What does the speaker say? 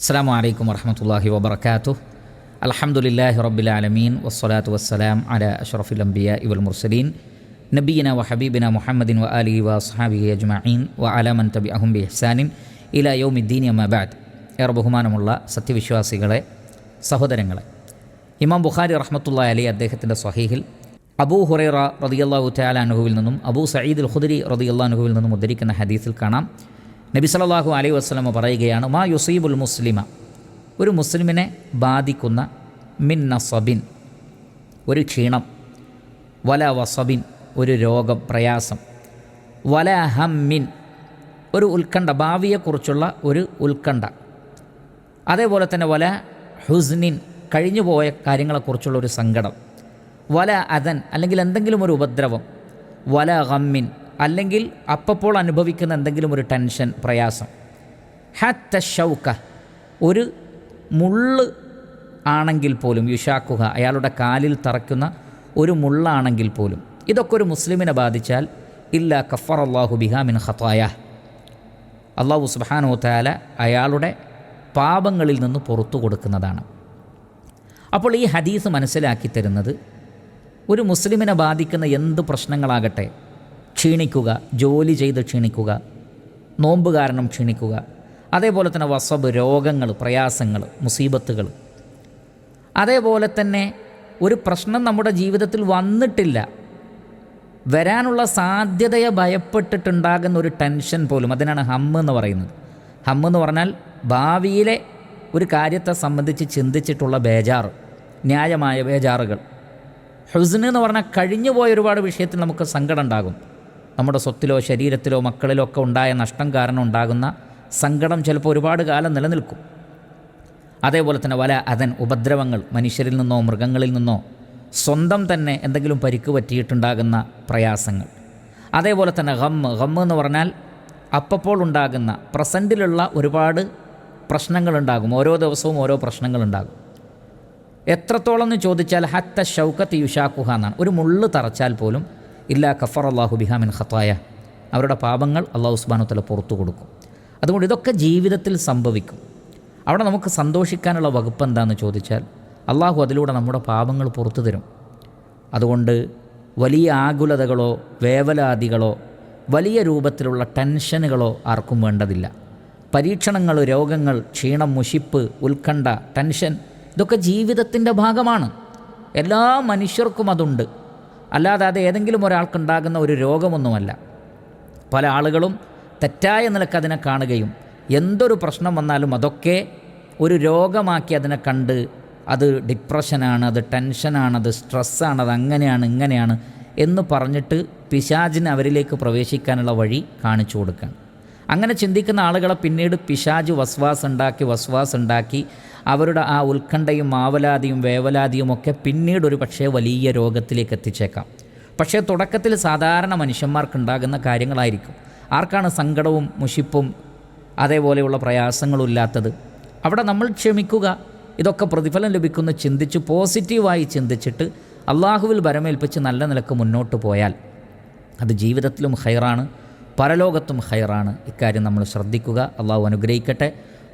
അസ്സാം വലൈക്കും വർഹമത്തല്ലാഹി വബർക്കാത്തു അലഹമുല്ലാഹി റബ്ബിലാലമീൻ വസ്സലാത്തു വസ്സലാം അല അഷറഫുൽ അംബിയ ഇവൽ മുർസലീൻ. നബീന വ ഹബീബിന മുഹമ്മദിൻ വ അലി വ സഹാബി അജ്മഈൻ. വ അലാമൻ തബി അഹും ബി ഇഹ്സാനിൻ ഇല യൗമിദ്ദീൻ അമബാദ് ഏറെ ബഹുമാനമുള്ള സത്യവിശ്വാസികളെ സഹോദരങ്ങളെ. ഇമാം ബുഖാരി റഹ്മത്തുള്ള അലി അദ്ദേഹത്തിന്റെ സ്വഹീഹിൽ അബൂ ഹുറൈറ റതിയല്ലാഹു തയാലാനുഹുവിൽ നിന്നും അബൂ സയ്യിദ് അൽ ഖുദരി റതിയല്ലാനുഹുവിൽ നിന്നും ഉദ്ധരിക്കുന്ന ഹദീസിൽ കാണാം. നബി സല്ലല്ലാഹു അലൈഹി വസ്ലമ പറയുകയാണ് മാ യുസീബുൽ മുസ്ലിമ. ഒരു മുസ്ലിമിനെ ബാധിക്കുന്ന മിൻ നസബിൻ ഒരു ക്ഷീണം വല വസബിൻ ഒരു രോഗം പ്രയാസം വല ഹമ്മിൻ ഒരു ഉത്കണ്ഠ ഭാവിയെക്കുറിച്ചുള്ള ഒരു ഉത്കണ്ഠ. അതേപോലെ തന്നെ വല ഹുസ്നിൻ കഴിഞ്ഞുപോയ കാര്യങ്ങളെക്കുറിച്ചുള്ള ഒരു സങ്കടം. വല അതൻ അല്ലെങ്കിൽ എന്തെങ്കിലും ഒരു ഉപദ്രവം. വല ഗമ്മിൻ അല്ലെങ്കിൽ അപ്പപ്പോൾ അനുഭവിക്കുന്ന എന്തെങ്കിലും ഒരു ടെൻഷൻ പ്രയാസം. ഹത്ത ഷൗക്ക ഒരു മുള്ള് ആണെങ്കിൽ പോലും യുഷാക്കുക അയാളുടെ കാലിൽ തറയ്ക്കുന്ന ഒരു മുള്ളാണെങ്കിൽ പോലും. ഇതൊക്കെ ഒരു മുസ്ലിമിനെ ബാധിച്ചാൽ ഇല്ല കഫർ അള്ളാഹു ബിഹാമിൻ ഖത്തായ. അള്ളാഹു സുബാനോ താല അയാളുടെ പാപങ്ങളിൽ നിന്ന് പുറത്തു കൊടുക്കുന്നതാണ്. അപ്പോൾ ഈ ഹദീസ് മനസ്സിലാക്കി തരുന്നത് ഒരു മുസ്ലിമിനെ ബാധിക്കുന്ന എന്ത് പ്രശ്നങ്ങളാകട്ടെ ക്ഷീണിക്കുക ജോലി ചെയ്ത് ക്ഷീണിക്കുക നോമ്പ് കാരണം ക്ഷീണിക്കുക അതേപോലെ തന്നെ വസബ് രോഗങ്ങൾ പ്രയാസങ്ങൾ മുസീബത്തുകൾ. അതേപോലെ തന്നെ ഒരു പ്രശ്നം നമ്മുടെ ജീവിതത്തിൽ വന്നിട്ടില്ല. വരാനുള്ള സാധ്യതയെ ഭയപ്പെട്ടിട്ടുണ്ടാകുന്ന ഒരു ടെൻഷൻ പോലും അതിനാണ് ഹമ്മ് എന്ന് പറയുന്നത്. ഹമ്മ് എന്ന് പറഞ്ഞാൽ ഭാവിയിലെ ഒരു കാര്യത്തെ സംബന്ധിച്ച് ചിന്തിച്ചിട്ടുള്ള ബേജാറ് ന്യായമായ ബേജാറുകൾ. ഹുസ്ന് എന്ന് പറഞ്ഞാൽ കഴിഞ്ഞു പോയ ഒരുപാട് വിഷയത്തിൽ നമുക്ക് സങ്കടം ഉണ്ടാകും. നമ്മുടെ സ്വത്തിലോ ശരീരത്തിലോ മക്കളിലോ ഒക്കെ ഉണ്ടായ നഷ്ടം കാരണം ഉണ്ടാകുന്ന സങ്കടം ചിലപ്പോൾ ഒരുപാട് കാലം നിലനിൽക്കും. അതേപോലെ തന്നെ വല അതൻ ഉപദ്രവങ്ങൾ മനുഷ്യരിൽ നിന്നോ മൃഗങ്ങളിൽ നിന്നോ സ്വന്തം തന്നെ എന്തെങ്കിലും പരിക്ക് പറ്റിയിട്ടുണ്ടാകുന്ന പ്രയാസങ്ങൾ. അതേപോലെ തന്നെ ഗമ്മ് ഗമ്മ് എന്ന് പറഞ്ഞാൽ അപ്പപ്പോൾ ഉണ്ടാകുന്ന പ്രസന്റിലുള്ള ഒരുപാട് പ്രശ്നങ്ങളുണ്ടാകും ഓരോ ദിവസവും ഓരോ പ്രശ്നങ്ങളുണ്ടാകും എത്രത്തോളം എന്ന് ചോദിച്ചാൽ ഹത്ത ഷൗക്കത്ത് യുഷാക്കുഹ എന്നാണ്. ഒരു മുള്ള് തറച്ചാൽ പോലും ഇല്ലാ കഫർ അള്ളാഹു ബിഹാമിൻ ഖത്തായ. അവരുടെ പാപങ്ങൾ അള്ളാഹു ഉസ്ബാനുത്തല പുറത്തു കൊടുക്കും. അതുകൊണ്ട് ഇതൊക്കെ ജീവിതത്തിൽ സംഭവിക്കും. അവിടെ നമുക്ക് സന്തോഷിക്കാനുള്ള വകുപ്പ് എന്താണെന്ന് ചോദിച്ചാൽ അള്ളാഹു അതിലൂടെ നമ്മുടെ പാപങ്ങൾ പുറത്തു തരും. അതുകൊണ്ട് വലിയ ആകുലതകളോ വേവലാദികളോ വലിയ രൂപത്തിലുള്ള ടെൻഷനുകളോ ആർക്കും വേണ്ടതില്ല. പരീക്ഷണങ്ങൾ രോഗങ്ങൾ ക്ഷീണം മുഷിപ്പ് ഉത്കണ്ഠ ടെൻഷൻ ഇതൊക്കെ ജീവിതത്തിന്റെ ഭാഗമാണ്. എല്ലാ മനുഷ്യർക്കും അതുണ്ട്. അല്ലാതെ അത് ഏതെങ്കിലും ഒരാൾക്കുണ്ടാകുന്ന ഒരു രോഗമൊന്നുമല്ല. പല ആളുകളും തെറ്റായ നിലയ്ക്ക് അതിനെ കാണുകയും എന്തൊരു പ്രശ്നം വന്നാലും അതൊക്കെ ഒരു രോഗമാക്കി അതിനെ കണ്ട് അത് ഡിപ്രഷനാണ് അത് ടെൻഷനാണ് അത് സ്ട്രെസ്സാണ് അത് അങ്ങനെയാണ് ഇങ്ങനെയാണ് എന്ന് പറഞ്ഞിട്ട് പിശാജിന് അവരിലേക്ക് പ്രവേശിക്കാനുള്ള വഴി കാണിച്ചു കൊടുക്കുകയാണ്. അങ്ങനെ ചിന്തിക്കുന്ന ആളുകളെ പിന്നീട് പിശാജ് വസ്വാസ് ഉണ്ടാക്കി വസ്വാസ് ഉണ്ടാക്കി അവരുടെ ആ ഉത്കണ്ഠയും മാവലാതിയും വേവലാതിയും ഒക്കെ പിന്നീട് ഒരു പക്ഷേ വലിയ രോഗത്തിലേക്ക് എത്തിച്ചേക്കാം. പക്ഷേ തുടക്കത്തിൽ സാധാരണ മനുഷ്യന്മാർക്കുണ്ടാകുന്ന കാര്യങ്ങളായിരിക്കും. ആർക്കാണ് സങ്കടവും മുഷിപ്പും അതേപോലെയുള്ള പ്രയാസങ്ങളും ഇല്ലാത്തത്? അവിടെ നമ്മൾ ക്ഷമിക്കുക. ഇതൊക്കെ പ്രതിഫലം ലഭിക്കുന്ന ചിന്തിച്ച് പോസിറ്റീവായി ചിന്തിച്ചിട്ട് അള്ളാഹുവിൽ വരമേൽപ്പിച്ച് നല്ല നിലയ്ക്ക് മുന്നോട്ട് പോയാൽ അത് ജീവിതത്തിലും ഹൈറാണ് പരലോകത്തും ഹൈറാണ്. ഇക്കാര്യം നമ്മൾ ശ്രദ്ധിക്കുക. അള്ളാഹു അനുഗ്രഹിക്കട്ടെ.